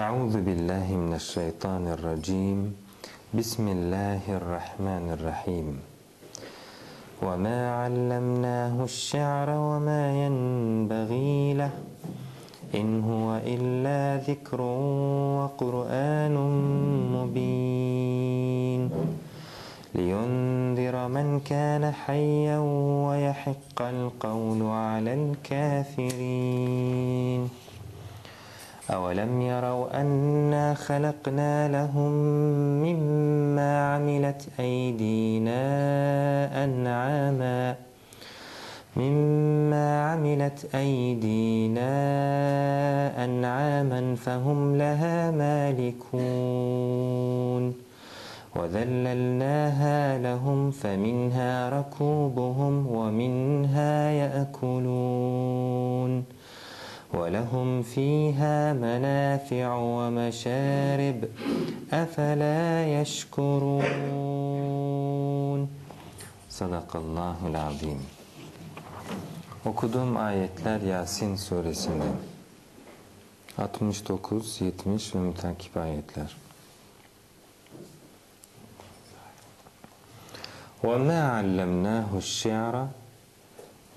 أعوذ بالله من الشيطان الرجيم. بسم الله الرحمن الرحيم. وما علمناه الشعر وما ينبغي له إن هو إلا ذكر وقرآن مبين. لينذر من كان حيا ويحق القول على الكافرين. أولم يروا أنا خلقنا لهم مما عملت أيدينا أنعاما مما عملت أيدينا أنعاما فهم لها مالكون. وذللناها لهم فمنها ركوبهم ومنها يأكلون. ولهم فيها منافع ومشارب أفلا يشكرون صدق الله العظيم Okuduğum ayetler Yasin suresinden 69, 70 ve mütakip ayetler. وَمَا عَلَّمْنَاهُ الشِّعْرَ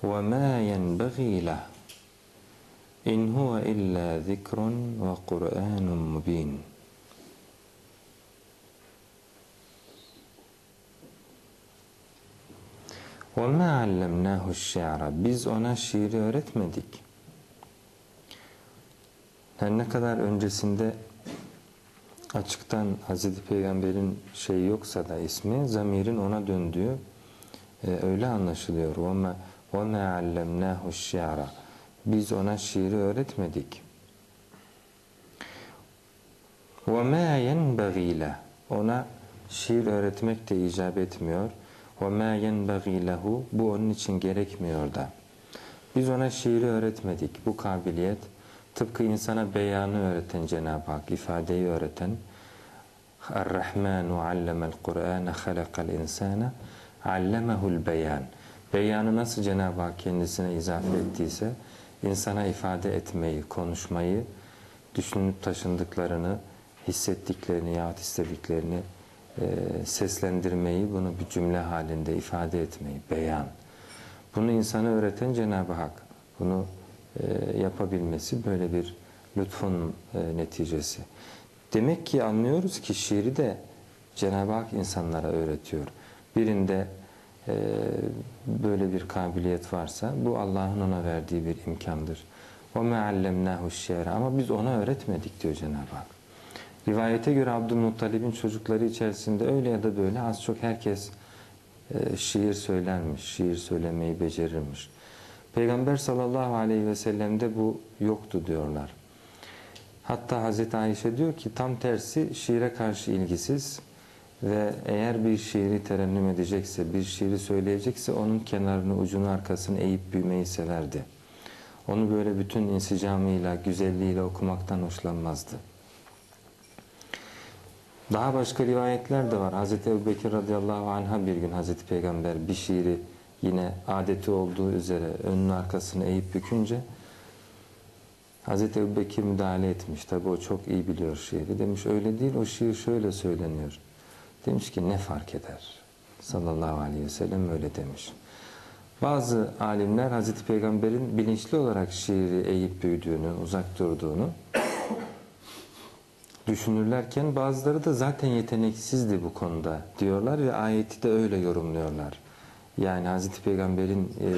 وَمَا يَنْبَغِي لَهُ إِنْ هُوَ إِلَّا ذِكْرٌ وَقُرْآنٌ مُبِينٌ وَمَا عَلَّمْنَاهُ الشِّعْرَ Biz ona şiiri öğretmedik. Her ne kadar öncesinde açıktan Hazreti Peygamber'in şey yoksa da ismi, zamirin ona döndüğü e, öyle anlaşılıyor. وَمَا وَمَا عَلَّمْنَاهُ الشِّعْرَ Biz ona şiiri öğretmedik. وَمَا يَنْبَغِي لَهُ Ona şiir öğretmek de icap etmiyor. وَمَا يَنْبَغِي لَهُ Bu onun için gerekmiyor da. Biz ona şiiri öğretmedik. Bu kabiliyet tıpkı insana beyanı öğreten Cenab-ı Hak, ifadeyi öğreten Er-Rahmanu allemel Kur'ane halakal insana allemehul beyan. Beyanı nasıl Cenab-ı Hak kendisine izafe ettiyse insana ifade etmeyi, konuşmayı, düşünüp taşındıklarını, hissettiklerini yahut istediklerini e, seslendirmeyi, bunu bir cümle halinde ifade etmeyi, beyan. Bunu insana öğreten Cenab-ı Hak. Bunu e, yapabilmesi böyle bir lütfun e, neticesi. Demek ki anlıyoruz ki şiiri de Cenab-ı Hak insanlara öğretiyor. Birinde böyle bir kabiliyet varsa bu Allah'ın ona verdiği bir imkandır. وَمَا عَلَّمْنَاهُ الشِّعْرَ Ama biz ona öğretmedik diyor Cenab-ı Hak. Rivayete göre Abdülmuttalib'in çocukları içerisinde öyle ya da böyle az çok herkes e, şiir söylermiş, şiir söylemeyi becerirmiş. Peygamber sallallahu aleyhi ve sellem'de bu yoktu diyorlar. Hatta Hazreti Ayşe diyor ki tam tersi şiire karşı ilgisiz ve eğer bir şiiri terennüm edecekse, bir şiiri söyleyecekse onun kenarını, ucunu, arkasını eğip büyümeyi severdi. Onu böyle bütün insicamıyla, güzelliğiyle okumaktan hoşlanmazdı. Daha başka rivayetler de var. Hazreti Ebubekir radıyallahu anh'a bir gün Hazreti Peygamber bir şiiri yine adeti olduğu üzere önünün arkasını eğip bükünce Hazreti Ebubekir müdahale etmiş. Tabi o çok iyi biliyor şiiri. Demiş öyle değil o şiir şöyle söyleniyor. Demiş ki ne fark eder? Sallallahu aleyhi ve sellem öyle demiş. Bazı alimler Hazreti Peygamber'in bilinçli olarak şiiri eğip büyüdüğünü, uzak durduğunu düşünürlerken bazıları da zaten yeteneksizdi bu konuda diyorlar ve ayeti de öyle yorumluyorlar. Yani Hazreti Peygamber'in e,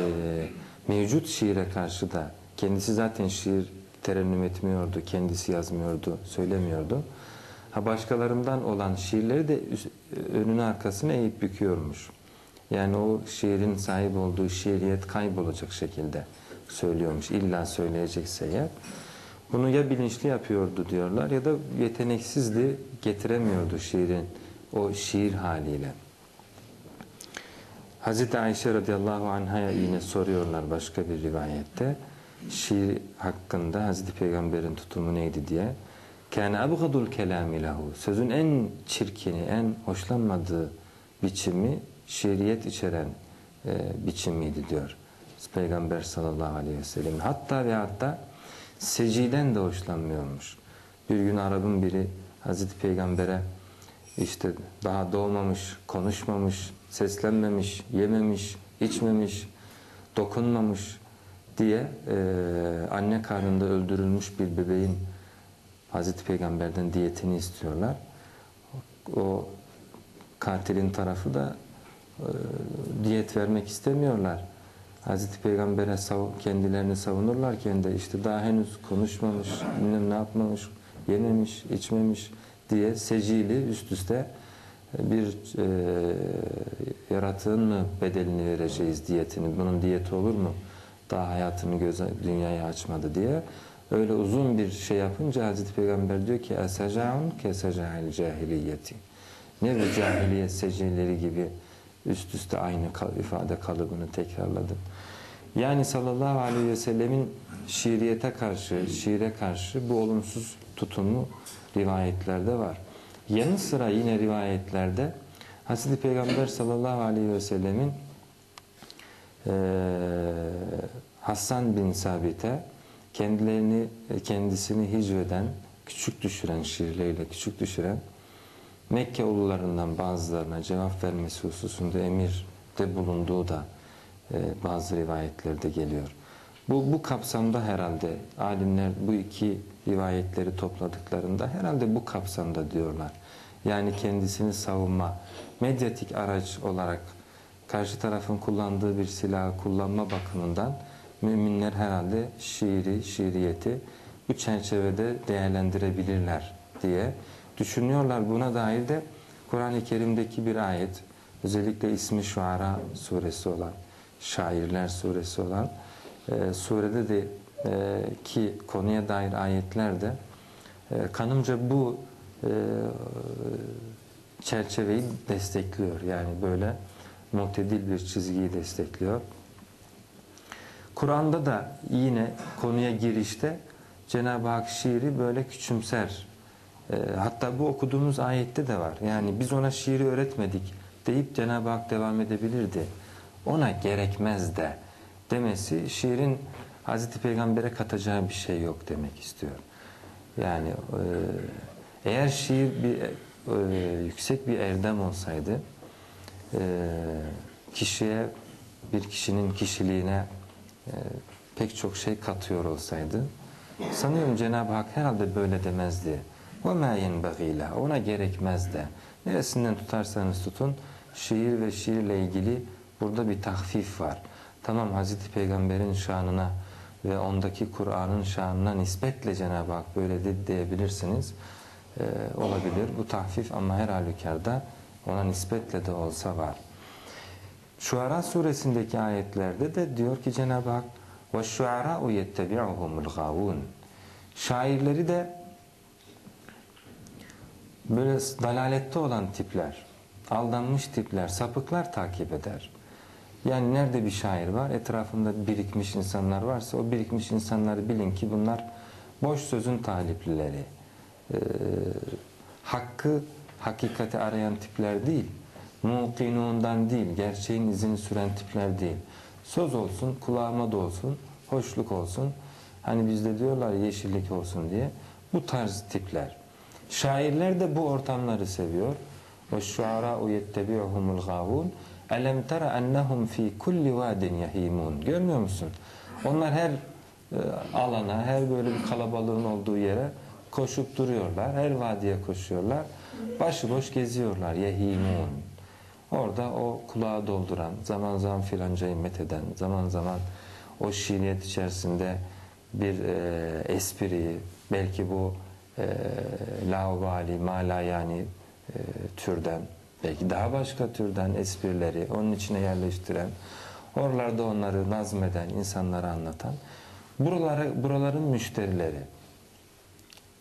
mevcut şiire karşı da kendisi zaten şiir terennüm etmiyordu, kendisi yazmıyordu, söylemiyordu. Ha başkalarından olan şiirleri de önünü arkasını eğip büküyormuş. Yani o şiirin sahip olduğu şiiriyet kaybolacak şekilde söylüyormuş. İlla söyleyecekse ya. Bunu ya bilinçli yapıyordu diyorlar ya da yeteneksizdi, getiremiyordu şiirin o şiir haliyle. Hazreti Ayşe radıyallahu anh'a yine soruyorlar başka bir rivayette. Şiir hakkında Hazreti Peygamber'in tutumu neydi diye. Kâne abgadul kelâmi lehu. Sözün en çirkini, en hoşlanmadığı biçimi şiiriyet içeren e, biçimiydi diyor. Peygamber sallallahu aleyhi ve sellem. Hatta ve hatta seciden de hoşlanmıyormuş. Bir gün Arap'ın biri Hazreti Peygamber'e işte daha doğmamış, konuşmamış, seslenmemiş, yememiş, içmemiş, dokunmamış diye e, anne karnında öldürülmüş bir bebeğin Hazreti Peygamber'den diyetini istiyorlar. O katilin tarafı da e, diyet vermek istemiyorlar. Hazreti Peygamber'e sav kendilerini savunurlarken de işte daha henüz konuşmamış, ne yapmamış, yememiş, içmemiş diye secili üst üste bir e, yaratığın mı bedelini vereceğiz diyetini, bunun diyeti olur mu? Daha hayatını göze, dünyaya açmadı diye. Öyle uzun bir şey yapınca Hazreti Peygamber diyor ki esecaun keseca'il cahiliyeti. Ne bir cahiliyet secilleri gibi üst üste aynı ifade kalıbını tekrarladı. Yani sallallahu aleyhi ve sellemin şiiriyete karşı, şiire karşı bu olumsuz tutumu rivayetlerde var. Yanı sıra yine rivayetlerde Hazreti Peygamber sallallahu aleyhi ve sellemin e, Hasan bin Sabit'e kendilerini kendisini hicveden, küçük düşüren şiirleriyle küçük düşüren Mekke ulularından bazılarına cevap vermesi hususunda emirde bulunduğu da e, bazı rivayetlerde geliyor. Bu, bu kapsamda herhalde alimler bu iki rivayetleri topladıklarında herhalde bu kapsamda diyorlar. Yani kendisini savunma, medyatik araç olarak karşı tarafın kullandığı bir silahı kullanma bakımından müminler herhalde şiiri, şiiriyeti bu çerçevede değerlendirebilirler diye düşünüyorlar. Buna dair de Kur'an-ı Kerim'deki bir ayet, özellikle ismi Şuara suresi olan, Şairler suresi olan e, surede de e, ki konuya dair ayetlerde e, kanımca bu e, çerçeveyi destekliyor. Yani böyle mutedil bir çizgiyi destekliyor. Kur'an'da da yine konuya girişte Cenab-ı Hak şiiri böyle küçümser. E, hatta bu okuduğumuz ayette de var. Yani biz ona şiiri öğretmedik deyip Cenab-ı Hak devam edebilirdi. Ona gerekmez de demesi şiirin Hazreti Peygamber'e katacağı bir şey yok demek istiyor. Yani e, eğer şiir bir e, yüksek bir erdem olsaydı e, kişiye bir kişinin kişiliğine e, pek çok şey katıyor olsaydı sanıyorum Cenab-ı Hak herhalde böyle demezdi. وَمَا يَنْبَغِيلَ Ona gerekmez de. Neresinden tutarsanız tutun şiir ve şiirle ilgili burada bir tahfif var. Tamam Hazreti Peygamber'in şanına ve ondaki Kur'an'ın şanına nispetle Cenab-ı Hak böyle de diyebilirsiniz. Ee, olabilir. Bu tahfif ama her halükarda ona nispetle de olsa var. Şuara suresindeki ayetlerde de diyor ki Cenab-ı Hak ve şuara'u yettebi'uhumul gavun. Şairleri de böyle dalalette olan tipler, aldanmış tipler, sapıklar takip eder. Yani nerede bir şair var, etrafında birikmiş insanlar varsa o birikmiş insanları bilin ki bunlar boş sözün taliplileri. Ee, hakkı, hakikati arayan tipler değil. Muqinundan değil, gerçeğin izini süren tipler değil. Söz olsun, kulağıma da olsun, hoşluk olsun. Hani bizde diyorlar yeşillik olsun diye. Bu tarz tipler. Şairler de bu ortamları seviyor. Ve şuara yettebi'uhumul gavun. Elem tera ennehum fi kulli vadin yahimun. Görmüyor musun? Onlar her e, alana, her böyle bir kalabalığın olduğu yere koşup duruyorlar. Her vadiye koşuyorlar. Başıboş geziyorlar. Yahimun. Orada o kulağı dolduran, zaman zaman filancayı metheden, zaman zaman o şiiriyet içerisinde bir e, espriyi, belki bu e, laubali, mala yani e, türden, belki daha başka türden esprileri onun içine yerleştiren, oralarda onları nazmeden, insanlara anlatan, buraları, buraların müşterileri.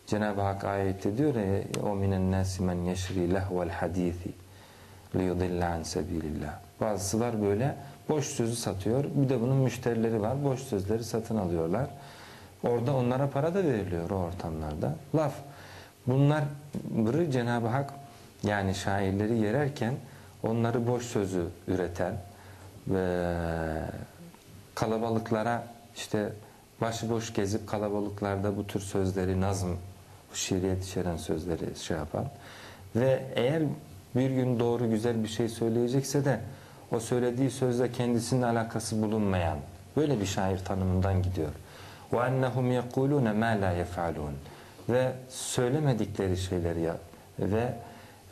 Cenab-ı Hak ayette diyor ya, o minen nasi men yeşri lehvel hadithi liyudilla an sebilillah. Bazılar böyle boş sözü satıyor. Bir de bunun müşterileri var. Boş sözleri satın alıyorlar. Orada onlara para da veriliyor o ortamlarda. Laf. Bunları Cenab-ı Hak yani şairleri yererken onları boş sözü üreten ve kalabalıklara işte başıboş gezip kalabalıklarda bu tür sözleri nazm şiiriyet içeren sözleri şey yapan ve eğer bir gün doğru güzel bir şey söyleyecekse de o söylediği sözle kendisinin alakası bulunmayan böyle bir şair tanımından gidiyor. وَاَنَّهُمْ يَقُولُونَ مَا لَا يَفْعَلُونَ Ve söylemedikleri şeyleri ya ve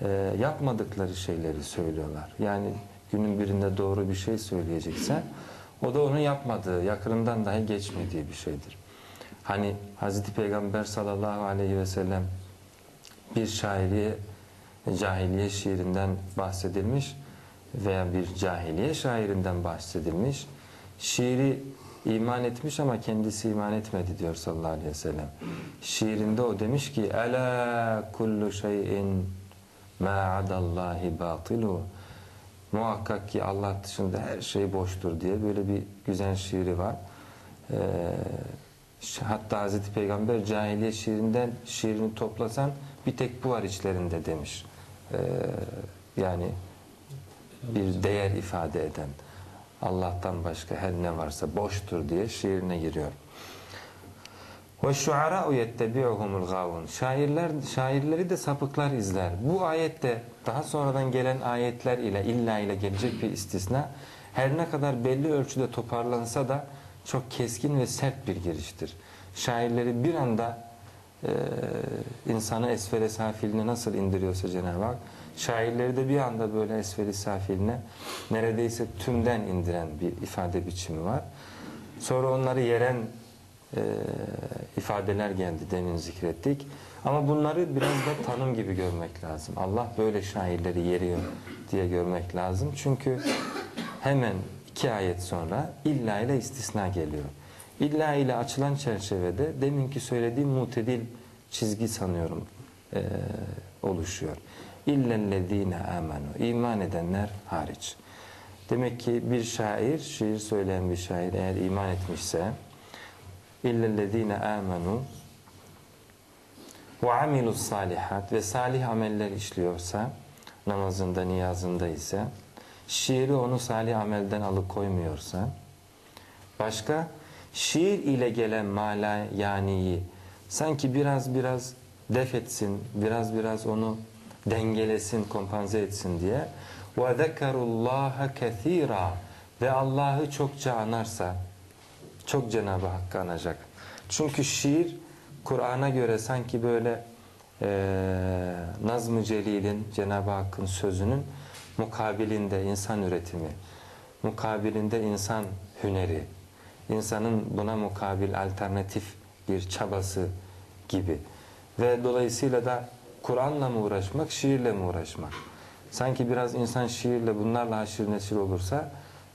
e, yapmadıkları şeyleri söylüyorlar. Yani günün birinde doğru bir şey söyleyecekse o da onu yapmadığı, yakınından dahi geçmediği bir şeydir. Hani Hazreti Peygamber sallallahu aleyhi ve sellem bir şairi cahiliye şiirinden bahsedilmiş veya bir cahiliye şairinden bahsedilmiş. Şiiri iman etmiş ama kendisi iman etmedi diyor sallallahu aleyhi ve sellem. Şiirinde o demiş ki Ela kullu şeyin ma adallahi batilu Muhakkak ki Allah dışında her şey boştur diye böyle bir güzel şiiri var. Ee, hatta Hazreti Peygamber cahiliye şiirinden şiirini toplasan bir tek bu var içlerinde demiş. Ee, yani bir değer ifade eden Allah'tan başka her ne varsa boştur diye şiirine giriyor. Ve şuara yettebi'uhumul gavun. Şairler şairleri de sapıklar izler. Bu ayette daha sonradan gelen ayetler ile illa ile gelecek bir istisna her ne kadar belli ölçüde toparlansa da çok keskin ve sert bir giriştir. Şairleri bir anda e, insanı esfere safiline nasıl indiriyorsa Cenab-ı Hak şairleri de bir anda böyle esferi safiline neredeyse tümden indiren bir ifade biçimi var. Sonra onları yeren e, ifadeler geldi demin zikrettik. Ama bunları biraz da tanım gibi görmek lazım. Allah böyle şairleri yeriyor diye görmek lazım. Çünkü hemen iki ayet sonra illa ile istisna geliyor. İlla ile açılan çerçevede deminki söylediğim mutedil çizgi sanıyorum e, oluşuyor. İllellezine amenu. iman edenler hariç. Demek ki bir şair, şiir söyleyen bir şair eğer iman etmişse illellezine amenu ve amilus salihat ve salih ameller işliyorsa namazında, niyazında ise şiiri onu salih amelden alıkoymuyorsa başka şiir ile gelen mala yaniyi sanki biraz biraz def etsin, biraz biraz onu dengelesin, kompanze etsin diye ve zekarullaha kethira ve Allah'ı çokça anarsa çok Cenab-ı Hakk'ı anacak. Çünkü şiir Kur'an'a göre sanki böyle e, Nazm-ı Celil'in Cenab-ı Hakk'ın sözünün mukabilinde insan üretimi, mukabilinde insan hüneri, insanın buna mukabil alternatif bir çabası gibi. Ve dolayısıyla da Kur'an'la mı uğraşmak, şiirle mi uğraşmak? Sanki biraz insan şiirle bunlarla haşir neşir olursa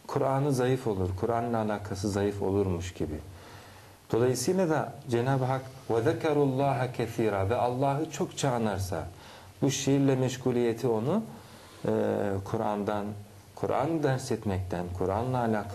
Kur'an'ı zayıf olur, Kur'an'la alakası zayıf olurmuş gibi. Dolayısıyla da Cenab-ı Hak وَذَكَرُ اللّٰهَ كَثِيرًا ve Allah'ı çokça anarsa bu şiirle meşguliyeti onu e, Kur'an'dan, Kur'an ders etmekten, Kur'an'la alakalı